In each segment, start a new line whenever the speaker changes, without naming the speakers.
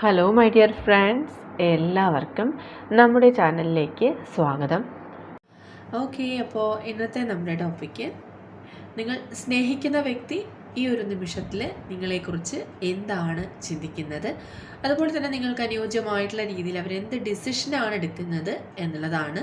Hello my dear friends എല്ലാവർക്കും നമ്മുടെ ചാനലിലേക്ക് സ്വാഗതം.
ഓക്കെ അപ്പോൾ ഇന്നത്തെ നമ്മുടെ ടോപ്പിക്ക് നിങ്ങൾ സ്നേഹിക്കുന്ന വ്യക്തി ഈ ഒരു നിമിഷത്തിൽ നിങ്ങളെക്കുറിച്ച് എന്താണ് ചിന്തിക്കുന്നത്? അതുപോലെ തന്നെ നിങ്ങൾക്ക് അനുയോജ്യമായിട്ടുള്ള രീതിയിൽ അവരെന്ത് ഡിസിഷനാണ് എടുക്കുന്നത് എന്നുള്ളതാണ്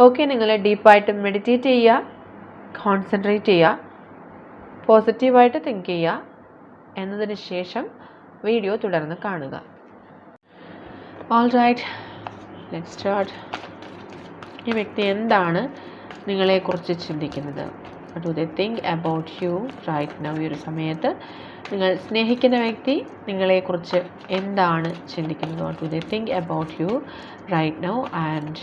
ഓക്കെ നിങ്ങൾ ഡീപ്പായിട്ട് മെഡിറ്റേറ്റ് ചെയ്യുക കോൺസെൻട്രേറ്റ് ചെയ്യുക പോസിറ്റീവായിട്ട് തിങ്ക് ചെയ്യുക എന്നതിന് ശേഷം വീഡിയോ തുടർന്ന് കാണുക. ഓൾ റൈറ്റ് സ്റ്റാർട്ട് ഈ വ്യക്തി എന്താണ് നിങ്ങളെക്കുറിച്ച് ചിന്തിക്കുന്നത്? Do they think about you right now ഈ ഒരു സമയത്ത് നിങ്ങൾ സ്നേഹിക്കുന്ന വ്യക്തി നിങ്ങളെക്കുറിച്ച് എന്താണ് ചിന്തിക്കുന്നത്? Do they think about you right now and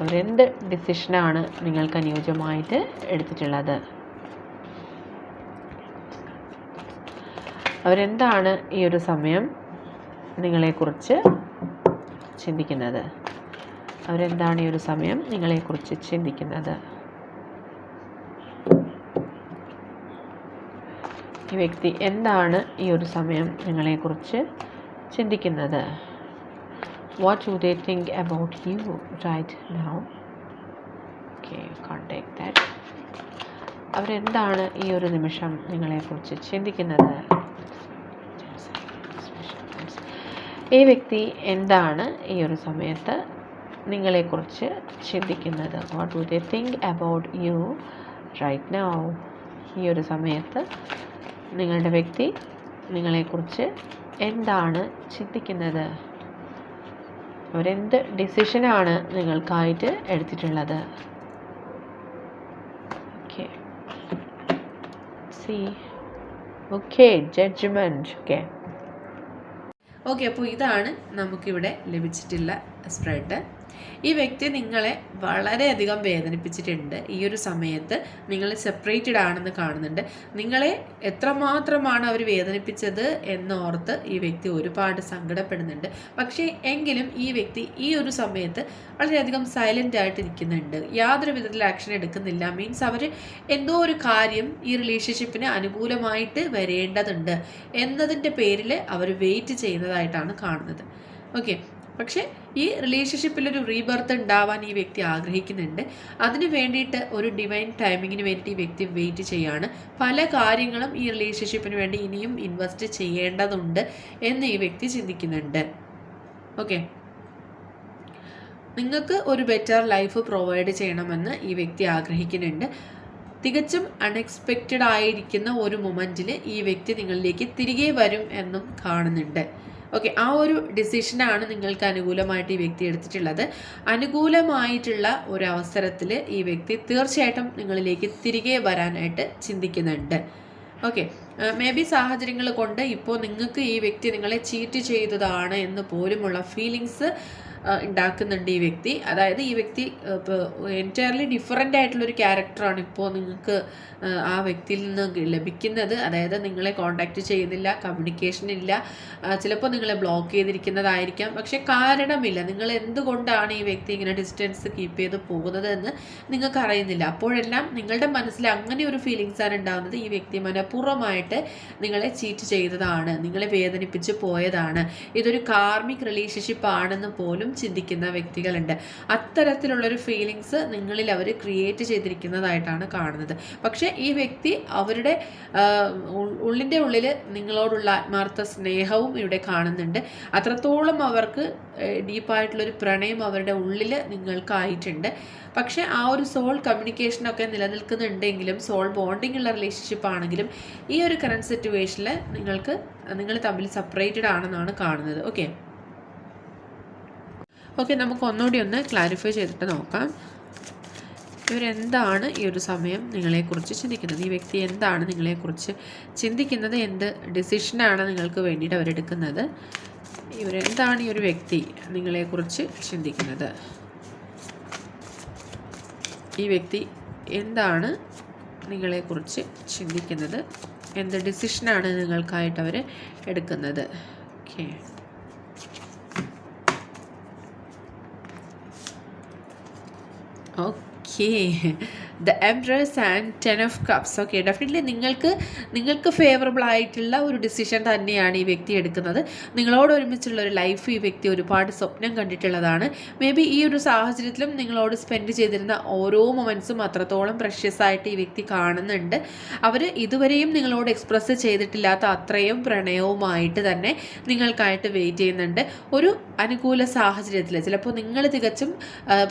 അവരെന്ത് ഡിസിഷനാണ് നിങ്ങൾക്ക് അനുയോജ്യമായിട്ട് എടുത്തിട്ടുള്ളത്. അവരെന്താണ് ഈ ഒരു സമയം നിങ്ങളെക്കുറിച്ച് ചിന്തിക്കുന്നത്? അവരെന്താണ് ഈ ഒരു സമയം നിങ്ങളെക്കുറിച്ച് ചിന്തിക്കുന്നത്? ഈ വ്യക്തി എന്താണ് ഈ ഒരു സമയം നിങ്ങളെക്കുറിച്ച് ചിന്തിക്കുന്നത്? What do they think about you right now? Okay can't take that. അവരെന്താണ് ഈ ഒരു നിമിഷം നിങ്ങളെക്കുറിച്ച് ചിന്തിക്കുന്നത്? ഈ വ്യക്തി എന്താണ് ഈ ഒരു സമയത്ത് നിങ്ങളെക്കുറിച്ച് ചിന്തിക്കുന്നത്? What do they think about you right now ഈ ഒരു സമയത്ത് നിങ്ങളുടെ വ്യക്തി നിങ്ങളെക്കുറിച്ച് എന്താണ് ചിന്തിക്കുന്നത്? അവരെന്ത് ഡിസിഷനാണ് നിങ്ങൾക്കായിട്ട് എടുത്തിട്ടുള്ളത്? ഓക്കെ സി
അപ്പോൾ ഇതാണ് നമുക്കിവിടെ ലഭിച്ചിട്ടുള്ള സ്പ്രെഡ് ഈ വ്യക്തി നിങ്ങളെ വളരെയധികം വേദനിപ്പിച്ചിട്ടുണ്ട്. ഈ ഒരു സമയത്ത് നിങ്ങൾ സെപ്പറേറ്റഡ് ആണെന്ന് കാണുന്നുണ്ട്. നിങ്ങളെ എത്രമാത്രമാണ് അവർ വേദനിപ്പിച്ചത് എന്നോർത്ത് ഈ വ്യക്തി ഒരുപാട് സങ്കടപ്പെടുന്നുണ്ട്. പക്ഷേ എങ്കിലും ഈ വ്യക്തി ഈ ഒരു സമയത്ത് വളരെയധികം സൈലന്റ് ആയിട്ട് ഇരിക്കുന്നുണ്ട്. യാതൊരു വിധത്തിൽ ആക്ഷൻ എടുക്കുന്നില്ല. മീൻസ് അവർ എന്തോ ഒരു കാര്യം ഈ റിലേഷൻഷിപ്പിന് അനുകൂലമായിട്ട് വരേണ്ടതുണ്ട് എന്നതിന്റെ പേരിൽ അവർ വെയിറ്റ് ചെയ്യുന്നതായിട്ടാണ് കാണുന്നത്. ഓക്കെ പക്ഷേ ഈ റിലേഷൻഷിപ്പിലൊരു റീബർത്ത് ഉണ്ടാവാൻ ഈ വ്യക്തി ആഗ്രഹിക്കുന്നുണ്ട്. അതിന് വേണ്ടിയിട്ട് ഒരു ഡിവൈൻ ടൈമിങ്ങിന് വേണ്ടിയിട്ട് ഈ വ്യക്തി വെയിറ്റ് ചെയ്യാണ്. പല കാര്യങ്ങളും ഈ റിലേഷൻഷിപ്പിന് വേണ്ടി ഇനിയും ഇൻവെസ്റ്റ് ചെയ്യേണ്ടതുണ്ട് എന്ന് ഈ വ്യക്തി ചിന്തിക്കുന്നുണ്ട്. ഓക്കെ നിങ്ങൾക്ക് ഒരു ബെറ്റർ ലൈഫ് പ്രൊവൈഡ് ചെയ്യണമെന്ന് ഈ വ്യക്തി ആഗ്രഹിക്കുന്നുണ്ട്. തികച്ചും അൺഎക്സ്പെക്റ്റഡ് ആയിരിക്കുന്ന ഒരു മൊമെന്റിൽ ഈ വ്യക്തി നിങ്ങളിലേക്ക് തിരികെ വരും എന്നും കാണുന്നുണ്ട്. ഓക്കെ ആ ഒരു ഡിസിഷനാണ് നിങ്ങൾക്ക് അനുകൂലമായിട്ട് ഈ വ്യക്തി എടുത്തിട്ടുള്ളത്. അനുകൂലമായിട്ടുള്ള ഒരു അവസരത്തിൽ ഈ വ്യക്തി തീർച്ചയായിട്ടും നിങ്ങളിലേക്ക് തിരികെ വരാനായിട്ട് ചിന്തിക്കുന്നുണ്ട്. ഓക്കെ മേ ബി സാഹചര്യങ്ങൾ കൊണ്ട് ഇപ്പോൾ നിങ്ങൾക്ക് ഈ വ്യക്തി നിങ്ങളെ ചീറ്റ് ചെയ്തതാണ് എന്ന് പോലുമുള്ള ഫീലിങ്സ് ഉണ്ടാക്കുന്നുണ്ട് ഈ വ്യക്തി. അതായത് ഈ വ്യക്തി ഇപ്പോൾ എന്റയർലി ഡിഫറെന്റ് ആയിട്ടുള്ളൊരു ക്യാരക്ടറാണ് ഇപ്പോൾ നിങ്ങൾക്ക് ആ വ്യക്തിയിൽ നിന്ന് ലഭിക്കുന്നത്. അതായത് നിങ്ങളെ കോണ്ടാക്റ്റ് ചെയ്യുന്നില്ല കമ്മ്യൂണിക്കേഷൻ ഇല്ല. ചിലപ്പോൾ നിങ്ങളെ ബ്ലോക്ക് ചെയ്തിരിക്കുന്നതായിരിക്കാം. പക്ഷെ കാരണമില്ല. നിങ്ങൾ എന്തുകൊണ്ടാണ് ഈ വ്യക്തി ഇങ്ങനെ ഡിസ്റ്റൻസ് കീപ്പ് ചെയ്ത് പോകുന്നത് എന്ന് നിങ്ങൾക്ക് അറിയുന്നില്ല അപ്പോഴെല്ലാം നിങ്ങളുടെ മനസ്സിൽ അങ്ങനെ ഒരു ഫീലിങ്സാണ് ഉണ്ടാകുന്നത് ഈ വ്യക്തി മനഃപൂർവമായിട്ട് നിങ്ങളെ ചീറ്റ് ചെയ്തതാണ്. നിങ്ങളെ വേദനിപ്പിച്ച് പോയതാണ്. ഇതൊരു കാർമിക് റിലേഷൻഷിപ്പ് ആണെന്ന് പോലും ചിന്തിക്കുന്ന വ്യക്തികളുണ്ട്. അത്തരത്തിലുള്ളൊരു ഫീലിങ്സ് നിങ്ങളിൽ അവർ ക്രിയേറ്റ് ചെയ്തിരിക്കുന്നതായിട്ടാണ് കാണുന്നത്. പക്ഷേ ഈ വ്യക്തി അവരുടെ ഉള്ളിന്റെ ഉള്ളിൽ നിങ്ങളോടുള്ള ആത്മാർത്ഥ സ്നേഹവും ഇവിടെ കാണുന്നുണ്ട്. അത്രത്തോളം അവർക്ക് ഡീപ്പായിട്ടുള്ളൊരു പ്രണയം അവരുടെ ഉള്ളിൽ നിങ്ങൾക്കായിട്ടുണ്ട്. പക്ഷേ ആ ഒരു സോൾ കമ്മ്യൂണിക്കേഷനൊക്കെ നിലനിൽക്കുന്നുണ്ടെങ്കിലും സോൾ ബോണ്ടിങ് ഉള്ള റിലേഷൻഷിപ്പ് ആണെങ്കിലും ഈ ഒരു കറണ്ട് സിറ്റുവേഷനിൽ നിങ്ങൾക്ക് നിങ്ങൾ തമ്മിൽ സെപ്പറേറ്റഡ് ആണെന്നാണ് കാണുന്നത്. ഓക്കെ ഓക്കെ നമുക്ക് ഒന്നുകൂടി ഒന്ന് ക്ലാരിഫൈ ചെയ്തിട്ട് നോക്കാം. ഇവരെന്താണ് ഈ ഒരു സമയം നിങ്ങളെക്കുറിച്ച് ചിന്തിക്കുന്നത്? ഈ വ്യക്തി എന്താണ് നിങ്ങളെക്കുറിച്ച് ചിന്തിക്കുന്നത്? എന്ത് ഡിസിഷനാണ് നിങ്ങൾക്ക് വേണ്ടിയിട്ട് അവരെടുക്കുന്നത്? ഇവരെന്താണ് ഈ ഒരു വ്യക്തി നിങ്ങളെക്കുറിച്ച് ചിന്തിക്കുന്നത്? ഈ വ്യക്തി എന്താണ് നിങ്ങളെക്കുറിച്ച് ചിന്തിക്കുന്നത്? എന്ത് ഡിസിഷനാണ് നിങ്ങൾക്കായിട്ട് അവർ എടുക്കുന്നത്? Okay okay the empress and ten of cups okay definitely നിങ്ങൾക്ക് നിങ്ങൾക്ക് ഫേവറബിൾ ആയിട്ടുള്ള ഒരു ഡിസിഷൻ തന്നെയാണ് ഈ വ്യക്തി എടുക്കുന്നത്. നിങ്ങളോട് ഒരുമിച്ചുള്ള ഒരു ലൈഫ് ഈ വ്യക്തി ഒരുപാട് സ്വപ്നം കണ്ടിട്ടുള്ളതാണ്. മേ ബി ഈ ഒരു സാഹചര്യത്തിലും നിങ്ങളോട് സ്പെൻഡ് ചെയ്തിരുന്ന ഓരോ മൊമെൻസും അത്രത്തോളം പ്രഷ്യസ് ആയിട്ട് ഈ വ്യക്തി കാണുന്നുണ്ട്. അവർ ഇതുവരെയും നിങ്ങളോട് എക്സ്പ്രസ് ചെയ്തിട്ടില്ലാത്ത അത്രയും പ്രണയവുമായിട്ട് തന്നെ നിങ്ങൾക്കായിട്ട് വെയിറ്റ് ചെയ്യുന്നുണ്ട്. ഒരു അനുകൂല സാഹചര്യത്തിൽ ചിലപ്പോൾ നിങ്ങൾ തികച്ചും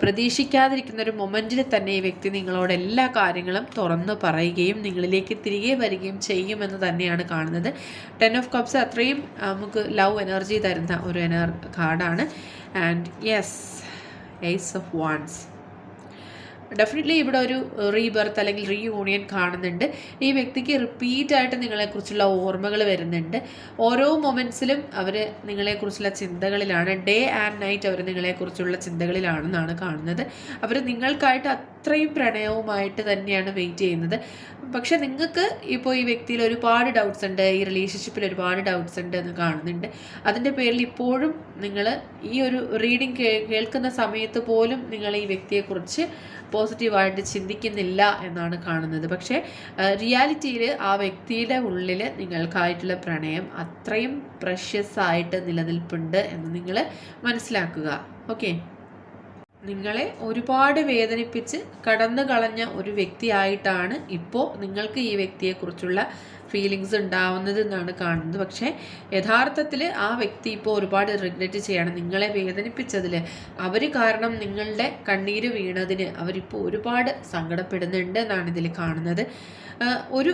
പ്രതീക്ഷിക്കാതിരിക്കുന്ന ഒരു മൊമെന്റിൽ തന്നെ ഈ വ്യക്തി നിങ്ങളോട് എല്ലാ കാര്യങ്ങളും തുറന്നു പറയുകയും നിങ്ങളിലേക്ക് തിരികെ വരികയും ചെയ്യുമെന്ന് തന്നെയാണ് കാണുന്നത്. ടെൻ ഓഫ് കപ്സ് അത്രയും നമുക്ക് ലവ് എനർജി തരുന്ന ഒരു എനർ കാർഡാണ്. And yes ace of wands definitely ഇവിടെ ഒരു റീബർത്ത് അല്ലെങ്കിൽ റീയൂണിയൻ കാണുന്നുണ്ട്. ഈ വ്യക്തിക്ക് റിപ്പീറ്റ് ആയിട്ട് നിങ്ങളെക്കുറിച്ചുള്ള ഓർമ്മകൾ വരുന്നുണ്ട്. ഓരോ മൊമെന്റ്സിലും അവർ നിങ്ങളെക്കുറിച്ചുള്ള ചിന്തകളിലാണ്. ഡേ ആൻഡ് നൈറ്റ് അവർ നിങ്ങളെക്കുറിച്ചുള്ള ചിന്തകളിലാണെന്നാണ് കാണുന്നത്. അവർ നിങ്ങൾക്കായിട്ട് അത്രയും പ്രണയവുമായിട്ട് തന്നെയാണ് വെയിറ്റ് ചെയ്യുന്നത്. പക്ഷെ നിങ്ങൾക്ക് ഇപ്പോൾ ഈ വ്യക്തിയിൽ ഒരുപാട് ഡൗട്ട്സ് ഉണ്ട് ഈ റിലേഷൻഷിപ്പിൽ ഒരുപാട് ഡൗട്ട്സ് ഉണ്ട് എന്ന് കാണുന്നുണ്ട്. അതിന്റെ പേരിൽ ഇപ്പോഴും നിങ്ങൾ ഈ ഒരു റീഡിങ് കേൾക്കുന്ന സമയത്ത് പോലും നിങ്ങൾ ഈ വ്യക്തിയെക്കുറിച്ച് പോസിറ്റീവായിട്ട് ചിന്തിക്കുന്നില്ല എന്നാണ് കാണുന്നത്. പക്ഷേ റിയാലിറ്റിയിൽ ആ വ്യക്തിയുടെ ഉള്ളിൽ നിങ്ങൾക്കായിട്ടുള്ള പ്രണയം അത്രയും പ്രഷ്യസ് ആയിട്ട് നിലനിൽപ്പുണ്ട് എന്ന് നിങ്ങൾ മനസ്സിലാക്കുക. ഓക്കെ നിങ്ങളെ ഒരുപാട് വേദനിപ്പിച്ച് കടന്നു കളഞ്ഞ ഒരു വ്യക്തിയായിട്ടാണ് ഇപ്പോൾ നിങ്ങൾക്ക് ഈ വ്യക്തിയെക്കുറിച്ചുള്ള ഫീലിങ്സ് ഉണ്ടാവുന്നത് എന്നാണ് കാണുന്നത്. പക്ഷേ യഥാർത്ഥത്തിൽ ആ വ്യക്തി ഇപ്പോൾ ഒരുപാട് റിഗ്രറ്റ് ചെയ്യാണ്. നിങ്ങളെ വേദനിപ്പിച്ചതിൽ അവർ കാരണം നിങ്ങളുടെ കണ്ണീര് വീണതിന് അവരിപ്പോൾ ഒരുപാട് സങ്കടപ്പെടുന്നുണ്ട് എന്നാണ് ഇതിൽ കാണുന്നത് ഒരു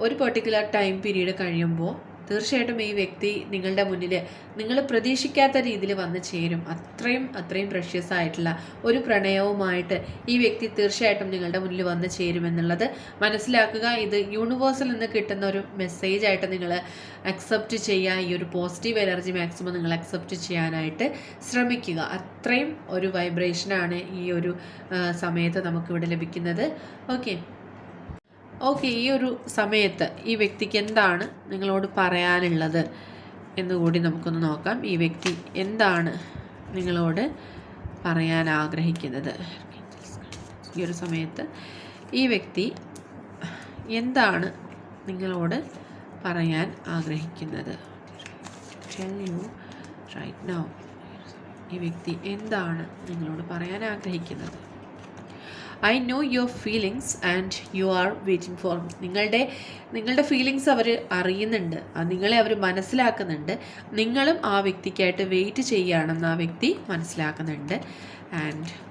ഒരു പെർട്ടിക്കുലർ ടൈം പീരീഡ് കഴിയുമ്പോൾ തീർച്ചയായിട്ടും ഈ വ്യക്തി നിങ്ങളുടെ മുന്നിൽ നിങ്ങൾ പ്രതീക്ഷിക്കാത്ത രീതിയിൽ വന്ന് ചേരും. അത്രയും അത്രയും പ്രഷ്യസ് ആയിട്ടുള്ള ഒരു പ്രണയവുമായിട്ട് ഈ വ്യക്തി തീർച്ചയായിട്ടും നിങ്ങളുടെ മുന്നിൽ വന്ന് ചേരുമെന്നുള്ളത് മനസ്സിലാക്കുക. ഇത് യൂണിവേഴ്സിൽ നിന്ന് കിട്ടുന്ന ഒരു മെസ്സേജ് ആയിട്ട് നിങ്ങൾ അക്സെപ്റ്റ് ചെയ്യുക ഈ ഒരു പോസിറ്റീവ് എനർജി മാക്സിമം നിങ്ങൾ അക്സെപ്റ്റ് ചെയ്യാനായിട്ട് ശ്രമിക്കുക. അത്രയും ഒരു വൈബ്രേഷനാണ് ഈ ഒരു സമയത്ത് നമുക്കിവിടെ ലഭിക്കുന്നത്. ഓക്കെ ഓക്കെ ഈ ഒരു സമയത്ത് ഈ വ്യക്തിക്ക് എന്താണ് നിങ്ങളോട് പറയാനുള്ളത് എന്നുകൂടി നമുക്കൊന്ന് നോക്കാം. ഈ വ്യക്തി എന്താണ് നിങ്ങളോട് പറയാൻ ആഗ്രഹിക്കുന്നത്? ഈ ഒരു സമയത്ത് ഈ വ്യക്തി എന്താണ് നിങ്ങളോട് പറയാൻ ആഗ്രഹിക്കുന്നത്? ഈ വ്യക്തി എന്താണ് നിങ്ങളോട് പറയാൻ ആഗ്രഹിക്കുന്നത്? I know your feelings and you are waiting for നിങ്ങളുടെ നിങ്ങളുടെ ഫീലിങ്സ് അവർ അറിയുന്നുണ്ട്. നിങ്ങളെ അവർ മനസ്സിലാക്കുന്നുണ്ട്. നിങ്ങളും ആ വ്യക്തിക്കായിട്ട് വെയിറ്റ് ചെയ്യുകയാണെന്ന് ആ വ്യക്തി മനസ്സിലാക്കുന്നുണ്ട്. And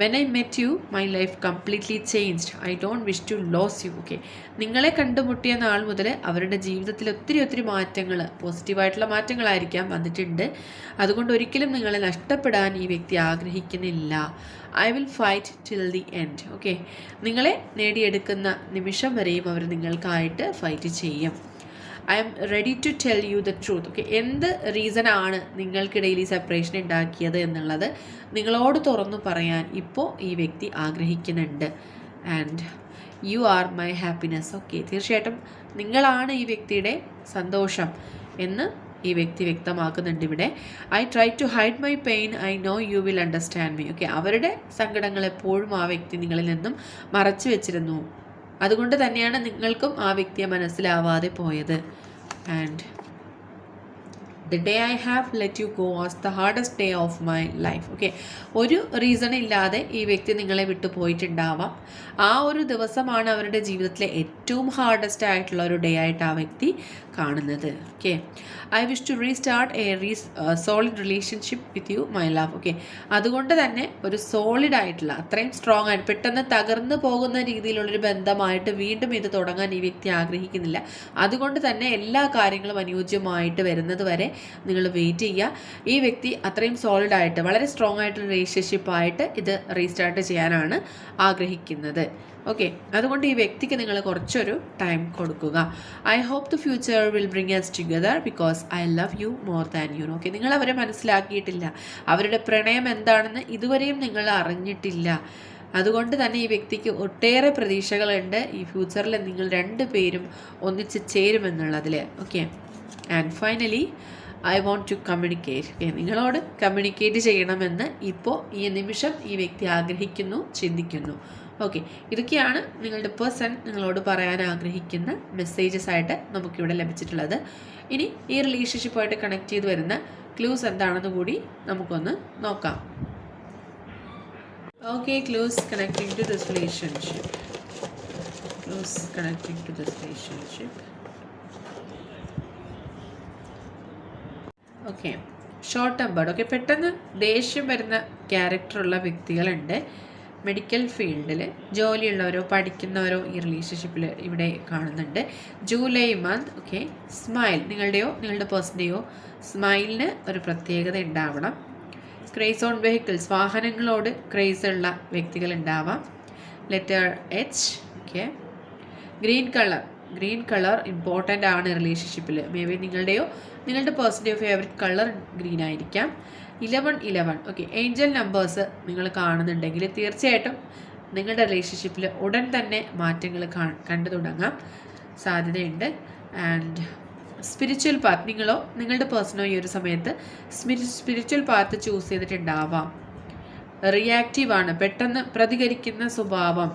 when I met you my life completely changed I don't wish to lose you okay നിങ്ങളെ കണ്ടുമുട്ടിയ നാൾ മുതൽ അവരുടെ ജീവിതത്തിൽ ഒത്തിരി ഒത്തിരി മാറ്റങ്ങൾ പോസിറ്റീവായിട്ടുള്ള മാറ്റങ്ങളായിരിക്കാം വന്നിട്ടുണ്ട്. അതുകൊണ്ട് ഒരിക്കലും നിങ്ങളെ നഷ്ടപ്പെടാൻ ഈ വ്യക്തി ആഗ്രഹിക്കുന്നില്ല. I will fight till the end okay നിങ്ങളെ നേടിയെടുക്കുന്ന നിമിഷം വരെയും അവർ നിങ്ങൾക്കായിട്ട് ഫൈറ്റ് ചെയ്യും. I am ready to tell you the truth okay എന്ത് റീസൺ ആണ് നിങ്ങൾക്കിടയിൽ ഈ സെപ്പറേഷൻ ഉണ്ടാക്കിയത് എന്നുള്ളത് നിങ്ങളോട് തുറന്നു പറയാൻ ഇപ്പോൾ ഈ വ്യക്തി ആഗ്രഹിക്കുന്നുണ്ട്. And you are my happiness okay തീർച്ചയായിട്ടും നിങ്ങളാണ് ഈ വ്യക്തിയുടെ സന്തോഷം എന്ന് ഈ വ്യക്തി വ്യക്തമാക്കുന്നുണ്ട് ഇവിടെ. I try to hide my pain I know you will understand me okay അവരുടെ സങ്കടങ്ങൾ എപ്പോഴും ആ വ്യക്തി നിങ്ങളിൽ നിന്നും മറച്ചു വെച്ചിരുന്നു. അതുകൊണ്ട് തന്നെയാണ് നിങ്ങൾക്കും ആ വ്യക്തിയെ മനസ്സിലാവാതെ പോയത്. And the day I have let you go was the hardest day of my life okay ഒരു റീസൺ ഇല്ലാതെ ഈ വ്യക്തി നിങ്ങളെ വിട്ടു പോയിട്ടുണ്ടാവാം. ആ ഒരു ദിവസമാണ് അവരുടെ ജീവിതത്തിലെ ഏറ്റവും ഹാർഡസ്റ്റ് ആയിട്ടുള്ള ഒരു ഡേ ആയിട്ട് ആ വ്യക്തി കാണുന്നത് okay I wish to restart a re solid relationship with you my love okay അതുകൊണ്ട് തന്നെ ഒരു സോളിഡ് ആയിട്ടുള്ള അത്രയും സ്ട്രോങ് ആയിട്ട് പെട്ടെന്ന് തകർന്നു പോകുന്ന രീതിയിലുള്ളൊരു ബന്ധമായിട്ട് വീണ്ടും ഇത് തുടങ്ങാൻ ഈ വ്യക്തി ആഗ്രഹിക്കുന്നില്ല. അതുകൊണ്ട് തന്നെ എല്ലാ കാര്യങ്ങളും അനുയോജ്യമായിട്ട് വരുന്നത് വരെ നിങ്ങൾ വെയിറ്റ് ചെയ്യുക. ഈ വ്യക്തി അത്രയും സോളിഡ് ആയിട്ട് വളരെ സ്ട്രോങ് ആയിട്ടുള്ള റിലേഷൻഷിപ്പ് ആയിട്ട് ഇത് റീസ്റ്റാർട്ട് ചെയ്യാനാണ് ആഗ്രഹിക്കുന്നത്. ഓക്കെ അതുകൊണ്ട് ഈ വ്യക്തിക്ക് നിങ്ങൾ കുറച്ചൊരു ടൈം കൊടുക്കുക. I hope the future will bring us together because I love you more than you okay നിങ്ങൾ അവരെ മനസ്സിലാക്കിയിട്ടില്ല. അവരുടെ പ്രണയം എന്താണെന്ന് ഇതുവരെയും നിങ്ങൾ അറിഞ്ഞിട്ടില്ല. അതുകൊണ്ട് തന്നെ ഈ വ്യക്തിക്ക് ഒട്ടേറെ പ്രതീക്ഷകളുണ്ട്. ഈ ഫ്യൂച്ചറിൽ നിങ്ങൾ രണ്ട് പേരും ഒന്നിച്ച് ചേരുമെന്നുള്ളതിൽ okay and finally I want to communicate നിങ്ങളോട് കമ്മ്യൂണിക്കേറ്റ് ചെയ്യണമെന്ന് ഇപ്പോൾ ഈ നിമിഷം ഈ വ്യക്തി ആഗ്രഹിക്കുന്നു ചിന്തിക്കുന്നു. ഓക്കെ ഇതൊക്കെയാണ് നിങ്ങളുടെ പേഴ്സൺ നിങ്ങളോട് പറയാൻ ആഗ്രഹിക്കുന്ന മെസ്സേജസ് ആയിട്ട് നമുക്കിവിടെ ലഭിച്ചിട്ടുള്ളത്. ഇനി ഈ റിലേഷൻഷിപ്പായിട്ട് കണക്ട് ചെയ്ത് വരുന്ന ക്ലൂസ് എന്താണെന്ന് കൂടി നമുക്കൊന്ന് നോക്കാം. Okay clues connecting to this relationship clues connecting to this relationship. Okay short tempered okay പെട്ടെന്ന് ദേഷ്യം വരുന്ന ക്യാരക്ടറുള്ള വ്യക്തികളുണ്ട്. മെഡിക്കൽ ഫീൽഡിൽ ജോലിയുള്ളവരോ പഠിക്കുന്നവരോ ഈ റിലേഷൻഷിപ്പിൽ ഇവിടെ കാണുന്നുണ്ട്. ജൂലൈ മന്ത് ഓക്കെ സ്മൈൽ നിങ്ങളുടെയോ നിങ്ങളുടെ പേഴ്സന്റെയോ സ്മൈലിന് ഒരു പ്രത്യേകത ഉണ്ടാവണം. ക്രേസ് ഓൺ വെഹിക്കിൾസ് വാഹനങ്ങളോട് ക്രേസ് ഉള്ള വ്യക്തികൾ ഉണ്ടാവാം. Letter H okay green colour green colour important ആണ് റിലേഷൻഷിപ്പിൽ മേ ബി നിങ്ങളുടെയോ നിങ്ങളുടെ പേഴ്സന്റെയോ ഫേവറേറ്റ് കളർ ഗ്രീൻ ആയിരിക്കാം. Eleven eleven okay angel numbers നിങ്ങൾ കാണുന്നുണ്ടെങ്കിൽ തീർച്ചയായിട്ടും നിങ്ങളുടെ റിലേഷൻഷിപ്പിൽ ഉടൻ തന്നെ മാറ്റങ്ങൾ കണ്ടു തുടങ്ങാം. സാധ്യതയുണ്ട്. ആൻഡ് സ്പിരിച്വൽ പാത്ത് നിങ്ങളോ നിങ്ങളുടെ പേഴ്സണോ ഈ ഒരു സമയത്ത് സ്പിരിച്വൽ പാത്ത് ചൂസ് ചെയ്തിട്ടുണ്ടാവാം. റിയാക്റ്റീവ് ആണ് പെട്ടെന്ന് പ്രതികരിക്കുന്ന സ്വഭാവം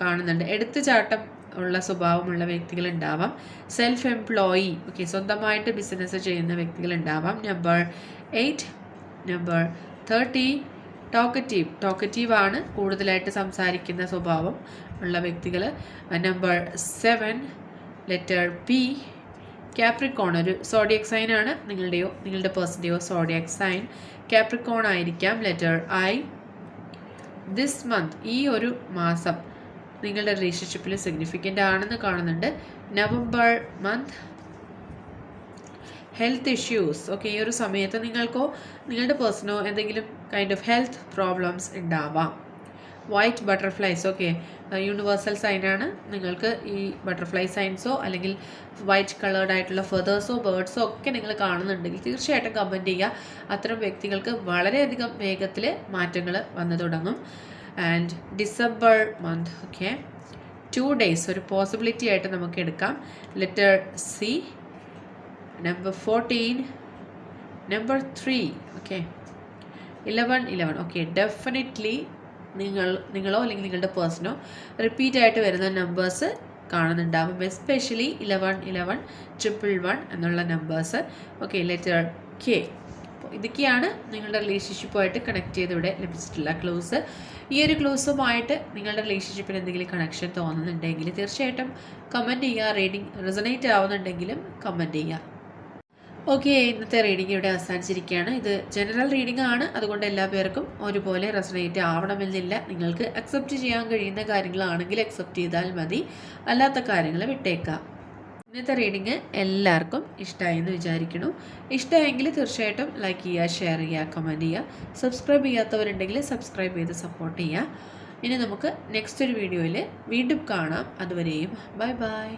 കാണുന്നുണ്ട്. എടുത്തുചാട്ടം ഉള്ള സ്വഭാവമുള്ള വ്യക്തികൾ ഉണ്ടാവാം സെൽഫ് എംപ്ലോയി ഓക്കെ സ്വന്തമായിട്ട് ബിസിനസ് ചെയ്യുന്ന വ്യക്തികൾ ഉണ്ടാവാം number eight number thirty talkative talkative ആണ് കൂടുതലായിട്ട് സംസാരിക്കുന്ന സ്വഭാവം ഉള്ള വ്യക്തികൾ number seven letter P Capricorn ഒരു സോഡിയക് സൈൻ ആണ്. നിങ്ങളുടെയോ നിങ്ങളുടെ പേഴ്സന്റെയോ സോഡിയക് സൈൻ ക്യാപ്രിക്കോൺ ആയിരിക്കാം. ലെറ്റർ ഐ ദിസ് മന്ത് ഈ ഒരു മാസം. നിങ്ങളുടെ റിലേഷൻഷിപ്പിൽ സിഗ്നിഫിക്കന്റ് ആണെന്ന് കാണുന്നുണ്ട്. November month health issues okay ഈ ഒരു സമയത്ത് നിങ്ങൾക്കോ നിങ്ങളുടെ പേഴ്സണോ എന്തെങ്കിലും കൈൻഡ് ഓഫ് ഹെൽത്ത് പ്രോബ്ലംസ് ഉണ്ടാവാം. വൈറ്റ് ബട്ടർഫ്ലൈസ് ഓക്കെ യൂണിവേഴ്സൽ സൈനാണ് നിങ്ങൾക്ക് ഈ ബട്ടർഫ്ലൈ സൈൻസോ അല്ലെങ്കിൽ വൈറ്റ് കളേർഡ് ആയിട്ടുള്ള ഫെതേഴ്സോ ബേർഡ്സോ ഒക്കെ നിങ്ങൾ കാണുന്നുണ്ടെങ്കിൽ തീർച്ചയായിട്ടും കമന്റ് ചെയ്യുക. അത്തരം വ്യക്തികൾക്ക് വളരെയധികം വേഗത്തിൽ മാറ്റങ്ങൾ വന്നു തുടങ്ങും. And December month okay two days ഒരു പോസിബിലിറ്റി ആയിട്ട് നമുക്ക് എടുക്കാം. Letter C number fourteen number three okay eleven eleven okay definitely നിങ്ങൾ നിങ്ങളോ അല്ലെങ്കിൽ നിങ്ങളുടെ പേഴ്സണോ റിപ്പീറ്റ് ആയിട്ട് വരുന്ന നമ്പേഴ്സ് കാണുന്നുണ്ടാവും. Especially eleven eleven triple one എന്നുള്ള നമ്പേഴ്സ് ഓക്കെ ലെറ്റർ കെ ഇതൊക്കെയാണ് നിങ്ങളുടെ റിലേഷൻഷിപ്പുമായിട്ട് കണക്ട് ചെയ്ത് ഇവിടെ ലഭിച്ചിട്ടുള്ള ക്ലൂസ് ഈ ഒരു ക്ലൂസുമായിട്ട് നിങ്ങളുടെ റിലേഷൻഷിപ്പിന് എന്തെങ്കിലും കണക്ഷൻ തോന്നുന്നുണ്ടെങ്കിൽ തീർച്ചയായിട്ടും കമന്റ് ചെയ്യുക റീഡിങ് റിസണേറ്റ് ആവുന്നുണ്ടെങ്കിലും കമന്റ് ചെയ്യുക. ഓക്കെ ഇന്നത്തെ റീഡിംഗ് ഇവിടെ അവസാനിച്ചിരിക്കുകയാണ്. ഇത് ജനറൽ റീഡിംഗ് ആണ്. അതുകൊണ്ട് എല്ലാ പേർക്കും ഒരുപോലെ റെസണേറ്റ് ആവണമെന്നില്ല. നിങ്ങൾക്ക് അക്സെപ്റ്റ് ചെയ്യാൻ കഴിയുന്ന കാര്യങ്ങളാണെങ്കിൽ അക്സെപ്റ്റ് ചെയ്താൽ മതി. അല്ലാത്ത കാര്യങ്ങൾ വിട്ടേക്കാം ഇന്നത്തെ റീഡിങ് എല്ലാവർക്കും ഇഷ്ടമായി എന്ന് വിചാരിക്കുന്നു. ഇഷ്ടമായെങ്കിൽ തീർച്ചയായിട്ടും ലൈക്ക് ചെയ്യുക ഷെയർ ചെയ്യുക കമന്റ് ചെയ്യുക. സബ്സ്ക്രൈബ് ചെയ്യാത്തവരുണ്ടെങ്കിൽ സബ്സ്ക്രൈബ് ചെയ്ത് സപ്പോർട്ട് ചെയ്യുക. ഇനി നമുക്ക് നെക്സ്റ്റ് ഒരു വീഡിയോയിൽ വീണ്ടും കാണാം. അതുവരെയും ബൈ ബൈ